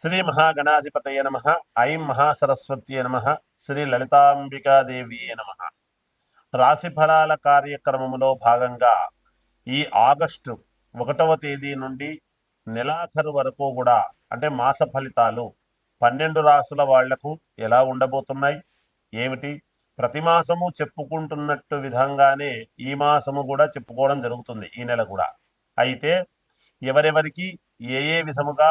శ్రీ మహాగణాధిపతయ నమ ఐం మహాసరస్వత్యే నమ శ్రీ లలితాంబికాదేవియే నమ. రాశి ఫలాల కార్యక్రమములో భాగంగా ఈ ఆగస్టు ఒకటవ తేదీ నుండి నెలాఖరు వరకు కూడా అంటే మాస ఫలితాలు పన్నెండు రాసుల వాళ్ళకు ఎలా ఉండబోతున్నాయి? ఏమిటి? ప్రతి మాసము చెప్పుకుంటున్నట్టు విధంగానే ఈ మాసము కూడా చెప్పుకోవడం జరుగుతుంది ఈ నెల కూడా. అయితే ఎవరెవరికి ఏ ఏ విధముగా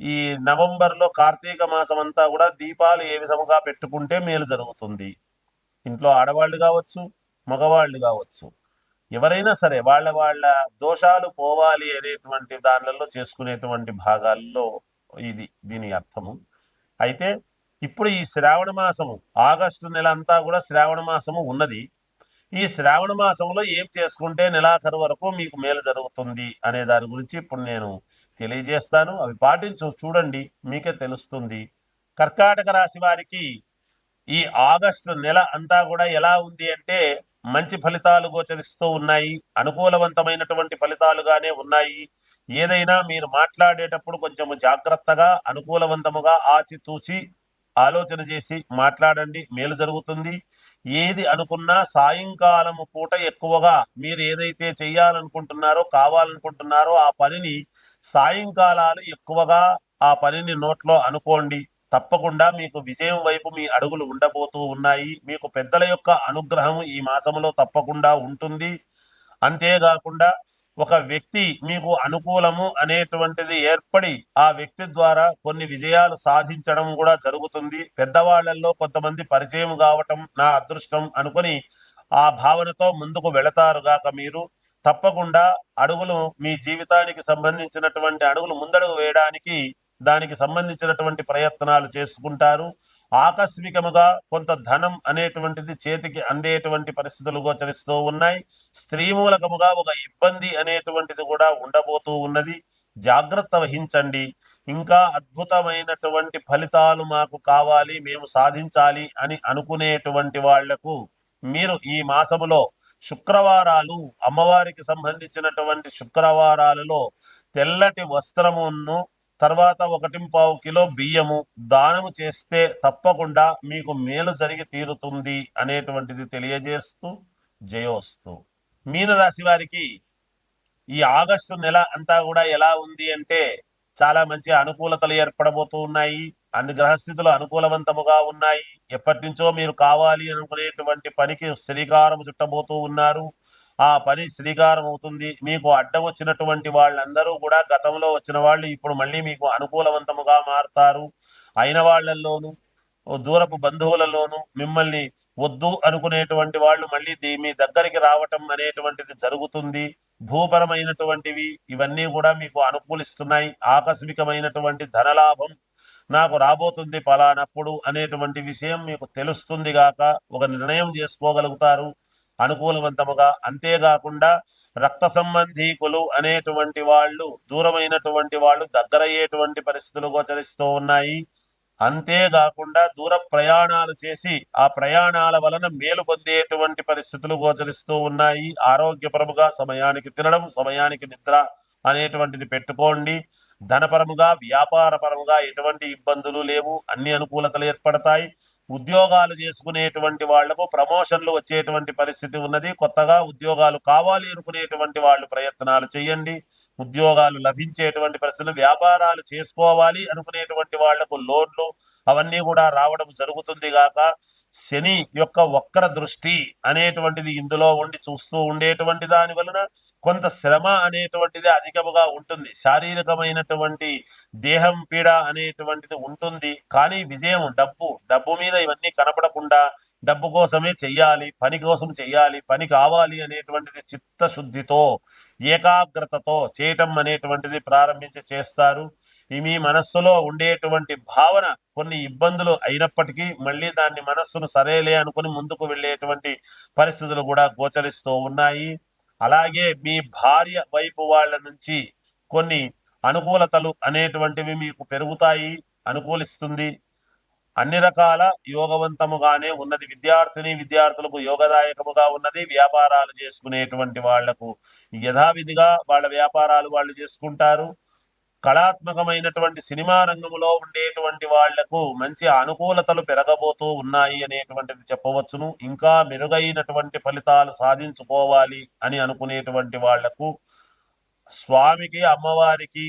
ఈ నవంబర్లో కార్తీక మాసం అంతా కూడా దీపాలు ఏ విధముగా పెట్టుకుంటే మేలు జరుగుతుంది? ఇంట్లో ఆడవాళ్ళు కావచ్చు మగవాళ్ళు కావచ్చు. ఎవరైనా సరే వాళ్ళ వాళ్ళ దోషాలు పోవాలి అనేటువంటి దానిలలో చేసుకునేటువంటి భాగాల్లో ఇది దీని అర్థము. అయితే ఇప్పుడు ఈ శ్రావణ మాసము ఆగస్టు నెల అంతా కూడా శ్రావణ మాసము ఉన్నది. ఈ శ్రావణ మాసంలో ఏం చేసుకుంటే నెలాఖరు వరకు మీకు మేలు జరుగుతుంది అనే దాని గురించి ఇప్పుడు నేను తెలియజేస్తాను. అవి పాటించు చూడండి మీకే తెలుస్తుంది. కర్కాటక రాశి వారికి ఈ ఆగస్టు నెల అంతా కూడా ఎలా ఉంది అంటే మంచి ఫలితాలు గోచరిస్తూ ఉన్నాయి. అనుకూలవంతమైనటువంటి ఫలితాలుగానే ఉన్నాయి. ఏదైనా మీరు మాట్లాడేటప్పుడు కొంచెం జాగ్రత్తగా అనుకూలవంతముగా ఆచితూచి ఆలోచన చేసి మాట్లాడండి. మేలు జరుగుతుంది. ఏది అనుకున్నా సాయంకాలము పూట ఎక్కువగా మీరు ఏదైతే చేయాలనుకుంటున్నారో కావాలనుకుంటున్నారో ఆ పనిని సాయంకాలాలు ఎక్కువగా ఆ పనిని నోట్లో అనుకోండి. తప్పకుండా మీకు విజయం వైపు మీ అడుగులు ఉండబోతూ ఉన్నాయి. మీకు పెద్దల యొక్క అనుగ్రహం ఈ మాసంలో తప్పకుండా ఉంటుంది. అంతేకాకుండా ఒక వ్యక్తి మీకు అనుకూలము అనేటువంటిది ఏర్పడి ఆ వ్యక్తి ద్వారా కొన్ని విజయాలు సాధించడం కూడా జరుగుతుంది. పెద్దవాళ్ళలో కొంతమంది పరిచయం కావటం నా అదృష్టం అనుకొని ఆ భావనతో ముందుకు వెళతారు గాక మీరు. తప్పకుండా అడుగులు మీ జీవితానికి సంబంధించినటువంటి అడుగులు ముందడుగు వేయడానికి దానికి సంబంధించినటువంటి ప్రయత్నాలు చేసుకుంటారు. ఆకస్మికముగా కొంత ధనం అనేటువంటిది చేతికి అందేటువంటి పరిస్థితులు గోచరిస్తూ ఉన్నాయి. స్త్రీ మూలకముగా ఒక ఇబ్బంది అనేటువంటిది కూడా ఉండబోతూ ఉన్నది. జాగ్రత్త వహించండి. ఇంకా అద్భుతమైనటువంటి ఫలితాలు మాకు కావాలి మేము సాధించాలి అని అనుకునేటువంటి వాళ్ళకు మీరు ఈ మాసములో శుక్రవారాలు అమ్మవారికి సంబంధించినటువంటి శుక్రవారాలలో తెల్లటి వస్త్రమును తర్వాత ఒకటి పావు కిలో బియ్యము దానము చేస్తే తప్పకుండా మీకు మేలు జరిగి తీరుతుంది అనేటువంటిది తెలియజేస్తూ జయోస్తు. మీనరాశి వారికి ఈ ఆగస్టు నెల అంతా కూడా ఎలా ఉంది అంటే చాలా మంచి అనుకూలతలు ఏర్పడబోతూ ఉన్నాయి. అన్ని గ్రహస్థితులు అనుకూలవంతముగా ఉన్నాయి. ఎప్పటి నుంచో మీరు కావాలి అనుకునేటువంటి పనికి శ్రీకారం చుట్టబోతూ ఉన్నారు. ఆ పని శ్రీకారం అవుతుంది మీకు అడ్డం వచ్చినటువంటి వాళ్ళందరూ కూడా గతంలో వచ్చిన వాళ్ళు ఇప్పుడు మళ్ళీ మీకు అనుకూలవంతముగా మారుతారు. అయిన వాళ్ళల్లోనూ దూరపు బంధువులలోనూ మిమ్మల్ని వద్దు అనుకునేటువంటి వాళ్ళు మళ్ళీ మీ దగ్గరికి రావటం అనేటువంటిది జరుగుతుంది. భూపరమైనటువంటివి ఇవన్నీ కూడా మీకు అనుకూలిస్తున్నాయి. ఆకస్మికమైనటువంటి ధనలాభం నాకు రాబోతుంది పలానప్పుడు అనేటువంటి విషయం మీకు తెలుస్తుంది గాక ఒక నిర్ణయం చేసుకోగలుగుతారు. అనుకూలవంతముగా అంతేకాకుండా రక్త సంబంధీకులు అనేటువంటి వాళ్ళు దూరమైనటువంటి వాళ్ళు దగ్గరయ్యేటువంటి పరిస్థితులు గోచరిస్తూ ఉన్నాయి. అంతేకాకుండా దూర ప్రయాణాలు చేసి ఆ ప్రయాణాల వలన మేలు పొందేటువంటి పరిస్థితులు గోచరిస్తూ ఉన్నాయి. ఆరోగ్యపరముగా సమయానికి తినడం సమయానికి నిద్ర అనేటువంటిది పెట్టుకోండి. ధనపరముగా వ్యాపారపరముగా ఎటువంటి ఇబ్బందులు లేవు. అన్ని అనుకూలతలు ఏర్పడతాయి. ఉద్యోగాలు చేసుకునేటువంటి వాళ్ళకు ప్రమోషన్లు వచ్చేటువంటి పరిస్థితి ఉన్నది. కొత్తగా ఉద్యోగాలు కావాలి అనుకునేటువంటి వాళ్ళు ప్రయత్నాలు చేయండి. ఉద్యోగాలు లభించేటువంటి పరిస్థితులు వ్యాపారాలు చేసుకోవాలి అనుకునేటువంటి వాళ్ళకు లోన్లు అవన్నీ కూడా రావడం జరుగుతుంది గాక శని యొక్క వక్ర దృష్టి అనేటువంటిది ఇందులో ఉండి చూస్తూ ఉండేటువంటి దాని వలన కొంత శ్రమ అనేటువంటిది అధికముగా ఉంటుంది. శారీరకమైనటువంటి దేహం పీడ అనేటువంటిది ఉంటుంది. కానీ విజయం డబ్బు డబ్బు మీద ఇవన్నీ కనపడకుండా డబ్బు కోసమే చెయ్యాలి పని కోసం చెయ్యాలి పని కావాలి అనేటువంటిది చిత్తశుద్ధితో ఏకాగ్రతతో చేయటం అనేటువంటిది ప్రారంభించి చేస్తారు. మీ మనస్సులో ఉండేటువంటి భావన కొన్ని ఇబ్బందులు అయినప్పటికీ మళ్ళీ దాన్ని మనస్సును సరేలే అనుకుని ముందుకు వెళ్ళేటువంటి పరిస్థితులు కూడా గోచరిస్తూ ఉన్నాయి. అలాగే మీ భార్య వైపు వాళ్ళ నుంచి కొన్ని అనుకూలతలు అనేటువంటివి మీకు పెరుగుతాయి అనుకూలిస్తుంది. అన్ని రకాల యోగవంతముగానే ఉన్నది. విద్యార్థిని విద్యార్థులకు యోగదాయకముగా ఉన్నది. వ్యాపారాలు చేసుకునేటువంటి వాళ్ళకు యథావిధిగా వాళ్ళ వ్యాపారాలు వాళ్ళు చేసుకుంటారు. కళాత్మకమైనటువంటి సినిమా రంగంలో ఉండేటువంటి వాళ్ళకు మంచి అనుకూలతలు పెరగబోతూ ఉన్నాయి అనేటువంటిది చెప్పవచ్చును. ఇంకా మెరుగైనటువంటి ఫలితాలు సాధించుకోవాలి అని అనుకునేటువంటి వాళ్ళకు స్వామికి అమ్మవారికి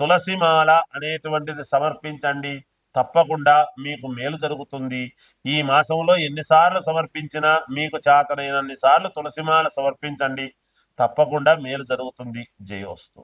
తులసిమాల అనేటువంటిది సమర్పించండి. తప్పకుండా మీకు మేలు జరుగుతుంది. ఈ మాసంలో ఎన్నిసార్లు సమర్పించినా మీకు చేతనైనన్ని సార్లు తులసిమాల సమర్పించండి. తప్పకుండా మేలు జరుగుతుంది. జయోస్తు.